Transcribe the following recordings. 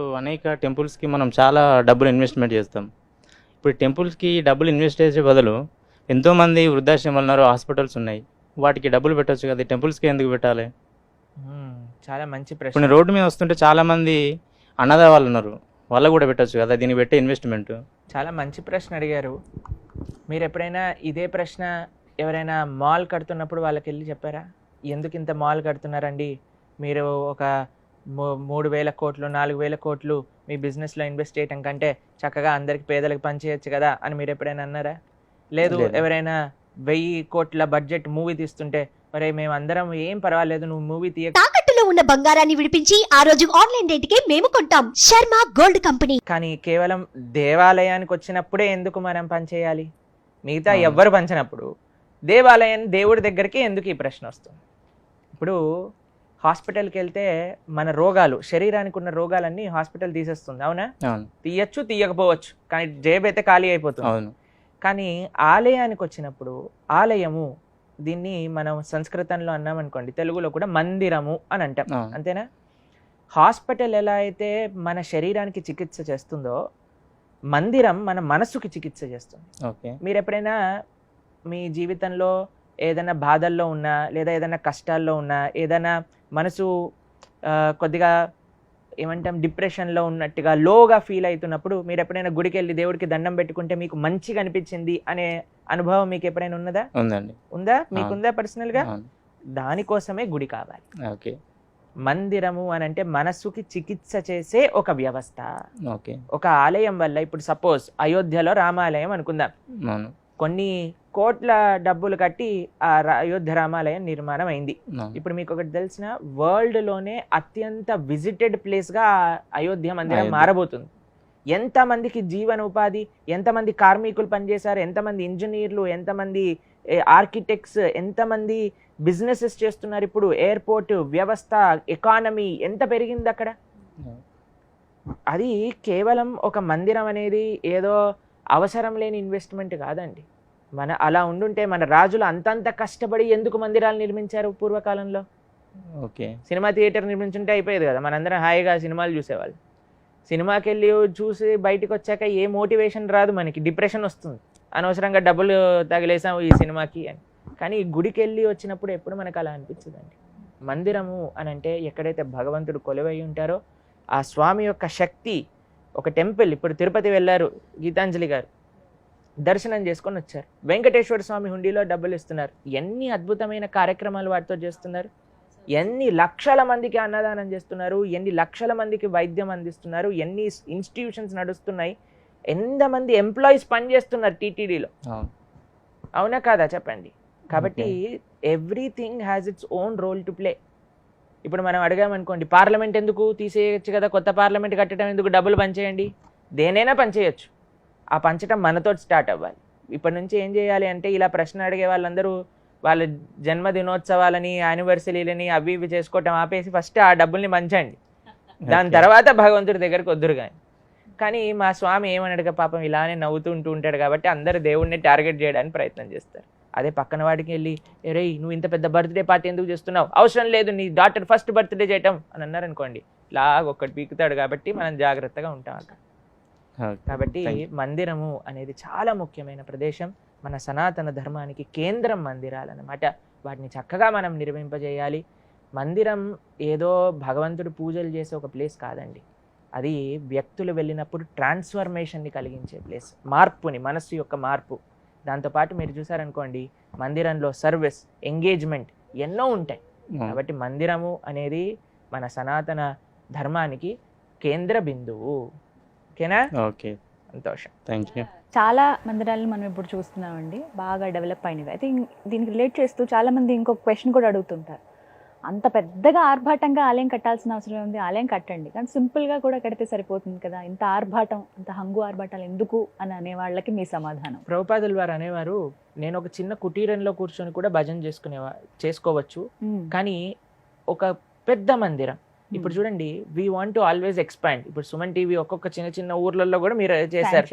అనేక టెంపుల్స్కి మనం చాలా డబ్బులు ఇన్వెస్ట్మెంట్ చేస్తాం. ఇప్పుడు టెంపుల్స్కి డబ్బులు ఇన్వెస్ట్ చేసే బదులు ఎంతోమంది వృద్ధాశ్రమాలు ఉన్నారు హాస్పిటల్స్ ఉన్నాయి. వాటికి డబ్బులు పెట్టొచ్చు కదా టెంపుల్స్కి ఎందుకు పెట్టాలి. చాలా మంచి ప్రశ్న. రోడ్డు మీద వస్తుంటే చాలామంది అన్నద వాళ్ళు ఉన్నారు వాళ్ళకు కూడా పెట్టొచ్చు కదా దీనికి పెట్టే ఇన్వెస్ట్మెంట్. చాలా మంచి ప్రశ్న అడిగారు. మీరు ఎప్పుడైనా ఇదే ప్రశ్న ఎవరైనా మాల్ కడుతున్నప్పుడు వాళ్ళకి వెళ్ళి చెప్పారా? ఎందుకు ఇంత మాల్ కడుతున్నారండి? మీరు ఒక మూడు వేల కోట్లు నాలుగు వేల కోట్లు మీ బిజినెస్లో ఇన్వెస్ట్ చేయటం కంటే చక్కగా అందరికి పేదలకు పనిచేయచ్చు కదా అని మీరు ఎప్పుడైనా అన్నారా? లేదు. ఎవరైనా వెయ్యి కోట్ల బడ్జెట్ మూవీ తీస్తుంటే మరి మేము అందరం ఏం పర్వాలేదు నువ్వు మూవీ తీయ తాకట్టులో ఉన్న బంగారాన్ని విడిపించి ఆ రోజు ఆన్లైన్ రేటుకే మేము కొంటాం. Sharma gold company. కానీ కేవలం దేవాలయానికి వచ్చినప్పుడే ఎందుకు మనం పనిచేయాలి మిగతా. ఎవ్వరు పంచినప్పుడు దేవాలయం దేవుడి దగ్గరికి ఎందుకు ఈ ప్రశ్న వస్తుంది? ఇప్పుడు హాస్పిటల్కి వెళ్తే మన రోగాలు శరీరానికి ఉన్న రోగాలన్నీ హాస్పిటల్ తీసేస్తుంది. అవునా? తీయచ్చు తీయకపోవచ్చు. కానీ జేబు అయితే ఖాళీ అయిపోతుంది. అవును. కానీ ఆలయానికి వచ్చినప్పుడు ఆలయము దీన్ని మనం సంస్కృతంలో అన్నామనుకోండి తెలుగులో కూడా మందిరము అని అంటాం. అంతేనా? హాస్పిటల్ ఎలా అయితే మన శరీరానికి చికిత్స చేస్తుందో మందిరం మన మనసుకి చికిత్స చేస్తుంది. ఓకే. మీరు ఎప్పుడైనా మీ జీవితంలో ఏదైనా బాధల్లో ఉన్నా లేదా ఏదైనా కష్టాల్లో ఉన్నా ఏదైనా మనసు కొద్దిగా ఏమంటాం డిప్రెషన్లో ఉన్నట్టుగా లోగా ఫీల్ అవుతున్నప్పుడు మీరు ఎప్పుడైనా గుడికి వెళ్ళి దేవుడికి దండం పెట్టుకుంటే మీకు మంచిగా అనిపించింది అనే అనుభవం మీకు ఎప్పుడైనా ఉన్నదా? ఉందండి. ఉందా? మీకుందా పర్సనల్గా? దానికోసమే గుడి కావాలి. ఓకే. మందిరము అని అంటే మనస్సుకి చికిత్స చేసే ఒక వ్యవస్థ. ఓకే. ఒక ఆలయం వల్ల ఇప్పుడు సపోజ్ అయోధ్యలో రామాలయం అనుకుందాం. కొన్ని కోట్ల డబ్బులు కట్టి ఆ అయోధ్య రామాలయం నిర్మాణం అయింది ఇప్పుడు మీకు ఒకటి తెలిసిన వరల్డ్లోనే అత్యంత విజిటెడ్ ప్లేస్గా అయోధ్య మందిరం. మారబోతుంది. ఎంతమందికి జీవన ఉపాధి ఎంతమంది కార్మికులు పనిచేశారు ఎంతమంది ఇంజనీర్లు ఎంతమంది ఆర్కిటెక్ట్స్ ఎంతమంది బిజినెసెస్ చేస్తున్నారు ఇప్పుడు ఎయిర్పోర్ట్ వ్యవస్థ ఎకానమీ ఎంత పెరిగింది అక్కడ? అది కేవలం ఒక మందిరం అనేది ఏదో అవసరం లేని ఇన్వెస్ట్మెంట్ కాదండి. మన అలా ఉండుంటే మన రాజులు అంతంత కష్టపడి ఎందుకు మందిరాలు నిర్మించారు పూర్వకాలంలో? ఓకే. సినిమా థియేటర్ నిర్మించుంటే అయిపోయేది కదా మనందరం హాయిగా సినిమాలు చూసేవాళ్ళు. సినిమాకి వెళ్ళి చూసి బయటకు వచ్చాక ఏ మోటివేషన్ రాదు మనకి డిప్రెషన్ వస్తుంది. అనవసరంగా డబ్బులు తగిలేసాం ఈ సినిమాకి అని. కానీ ఈ గుడికి వెళ్ళి వచ్చినప్పుడు ఎప్పుడు మనకు అలా అనిపించదండి. మందిరము అని అంటే ఎక్కడైతే భగవంతుడు కొలువై ఉంటారో ఆ స్వామి యొక్క శక్తి ఒక టెంపుల్. ఇప్పుడు తిరుపతి వెళ్ళారు గీతాంజలి గారు. దర్శనం చేసుకొని వచ్చారు. వెంకటేశ్వర స్వామి హుండీలో డబ్బులు ఇస్తున్నారు. ఎన్ని అద్భుతమైన కార్యక్రమాలు వాటితో చేస్తున్నారు? ఎన్ని లక్షల మందికి అన్నదానం చేస్తున్నారు? ఎన్ని లక్షల మందికి వైద్యం అందిస్తున్నారు? ఎన్ని ఇన్స్టిట్యూషన్స్ నడుస్తున్నాయి? ఎంతమంది ఎంప్లాయీస్ పనిచేస్తున్నారు టీటీడీలో? అవును. కాదా చెప్పండి? కాబట్టి everything has its own role to play. ఇప్పుడు మనం అడిగామనుకోండి పార్లమెంట్ ఎందుకు తీసేయచ్చు కదా? కొత్త పార్లమెంట్ కట్టడం ఎందుకు? డబ్బులు పంచేయండి దేనైనా పంచేయచ్చు ఆ పంచడం మనతో స్టార్ట్ అవ్వాలి. ఇప్పటి నుంచి ఏం చేయాలి అంటే ఇలా ప్రశ్న అడిగే వాళ్ళందరూ వాళ్ళ జన్మదినోత్సవాలని యానివర్సరీలని అవి ఇవి చేసుకోవటం ఆపేసి ఫస్ట్ ఆ డబ్బుల్ని పంచండి. దాని. తర్వాత భగవంతుడి దగ్గరికి వద్దురు కానీ కానీ మా స్వామి ఏమన్నాడుగా పాపం ఇలానే నవ్వుతూ ఉంటూ ఉంటాడు కాబట్టి అందరు దేవుడిని టార్గెట్ చేయడానికి ప్రయత్నం చేస్తారు. అదే పక్కన వాడికి వెళ్ళి ఎరే నువ్వు ఇంత పెద్ద బర్త్డే పార్టీ ఎందుకు చేస్తున్నావు? అవసరం లేదు నీ డాటర్ ఫస్ట్ బర్త్డే చేయటం అని అన్నారనుకోండి లాగ ఒక్కటి పీకుతాడు కాబట్టి మనం జాగ్రత్తగా ఉంటాం అక్కడ. కాబట్టి. మందిరము అనేది చాలా ముఖ్యమైన ప్రదేశం. మన సనాతన ధర్మానికి కేంద్రం మందిరాలు అన్నమాట వాటిని చక్కగా మనం నిర్మింపజేయాలి. మందిరం ఏదో భగవంతుడు పూజలు చేసే ఒక ప్లేస్ కాదండి. అది వ్యక్తులు వెళ్ళినప్పుడు ట్రాన్స్ఫర్మేషన్ని కలిగించే ప్లేస్. మార్పుని మనస్సు యొక్క మార్పు. దాంతోపాటు మీరు చూసారనుకోండి మందిరంలో సర్వీస్ ఎంగేజ్మెంట్ ఎన్నో ఉంటాయి. కాబట్టి మందిరము అనేది మన సనాతన ధర్మానికి కేంద్ర బిందువు. ఓకేనా? ఓకే. సంతోషం. Thank you. చాలా మందిరాలను మనం ఇప్పుడు చూస్తున్నామండి. బాగా డెవలప్ అయినవి. అయితే దీనికి రిలేట్ చేస్తూ చాలా మంది ఇంకొక క్వశ్చన్ కూడా అడుగుతుంటారు. అంత పెద్దగా ఆర్భాటంగా ఆలయం కట్టాల్సిన అవసరం ఉంది ఆలయం కట్టండి. కానీ సింపుల్గా కూడా కడితే సరిపోతుంది కదా. ఇంత ఆర్భాటం అంత హంగు ఆర్భాటాలు ఎందుకు అని అనే వాళ్ళకి మీ సమాధానం. ప్రభుపాదులు వారు అనేవారు నేను ఒక చిన్న కుటీరంలో కూర్చొని కూడా భజన చేసుకునేవా చేసుకోవచ్చు. కానీ ఒక పెద్ద మందిరం ఇప్పుడు చూడండి we want to always expand ఇప్పుడు సుమన్ టీవీ ఒక్కొక్క చిన్న చిన్న ఊర్లలో కూడా మీరు చేశారు.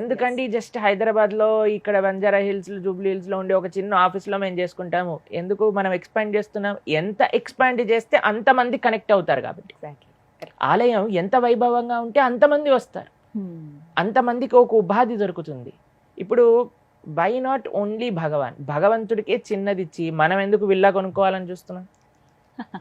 ఎందుకండి జస్ట్ హైదరాబాద్లో ఇక్కడ బంజారా హిల్స్ జూబ్లీ హిల్స్లో ఉండే ఒక చిన్న ఆఫీస్లో మేము చేసుకుంటాము. ఎందుకు మనం ఎక్స్పాండ్ చేస్తున్నాం? ఎంత ఎక్స్పాండ్ చేస్తే అంత మంది కనెక్ట్ అవుతారు కాబట్టి. ఆలయం ఎంత వైభవంగా ఉంటే అంతమంది వస్తారు. Hmm. అంతమందికి ఒక ఉపాధి దొరుకుతుంది. ఇప్పుడు బై నాట్ ఓన్లీ భగవాన్? భగవంతుడికే చిన్నది ఇచ్చి మనం ఎందుకు విల్లా కొనుక్కోవాలని చూస్తున్నాం?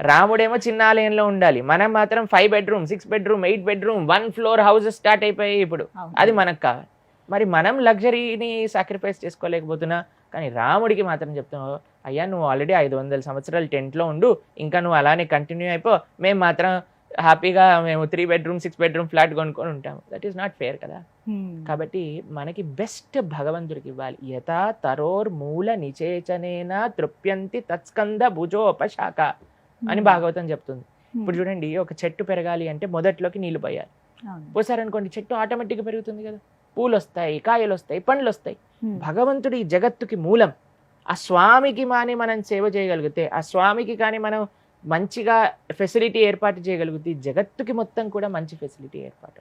రాముడేమో చిన్న ఆలయంలో ఉండాలి. మనం మాత్రం five bedroom six bedroom eight bedroom one floor houses start అయిపోయాయి ఇప్పుడు. అది మనకు కావాలి. మరి మనం లగ్జరీని సాక్రిఫైస్ చేసుకోలేకపోతున్నా కానీ రాముడికి మాత్రం చెప్తున్నావు అయ్యా నువ్వు ఆల్రెడీ ఐదు వందల సంవత్సరాలు టెంట్లో ఉండు ఇంకా నువ్వు అలానే కంటిన్యూ అయిపో. మేము మాత్రం హ్యాపీగా మేము three bedroom six bedroom flat కొనుక్కొని ఉంటాము. దట్ ఈస్ నాట్ ఫేర్ కదా. Hmm. కాబట్టి మనకి బెస్ట్ భగవంతుడికి ఇవ్వాలి. యథా తరోర్ మూల నిచేచనేన తృప్యంతి తత్స్కంద భుజోపశాఖ. అని Hmm. భాగవతం చెప్తుంది Hmm. ఇప్పుడు చూడండి ఒక చెట్టు పెరగాలి అంటే మొదట్లోకి నీళ్ళు పోయాలి. పోసారనుకోండి చెట్టు ఆటోమేటిక్గా పెరుగుతుంది కదా పూలు వస్తాయి కాయలు వస్తాయి పండ్లు వస్తాయి Hmm. భగవంతుడు ఈ జగత్తుకి మూలం ఆ స్వామికి మాని మనం సేవ చేయగలిగితే ఆ స్వామికి కానీ మనం మంచిగా ఫెసిలిటీ ఏర్పాటు చేయగలిగితే జగత్తుకి మొత్తం కూడా మంచి ఫెసిలిటీ ఏర్పాటు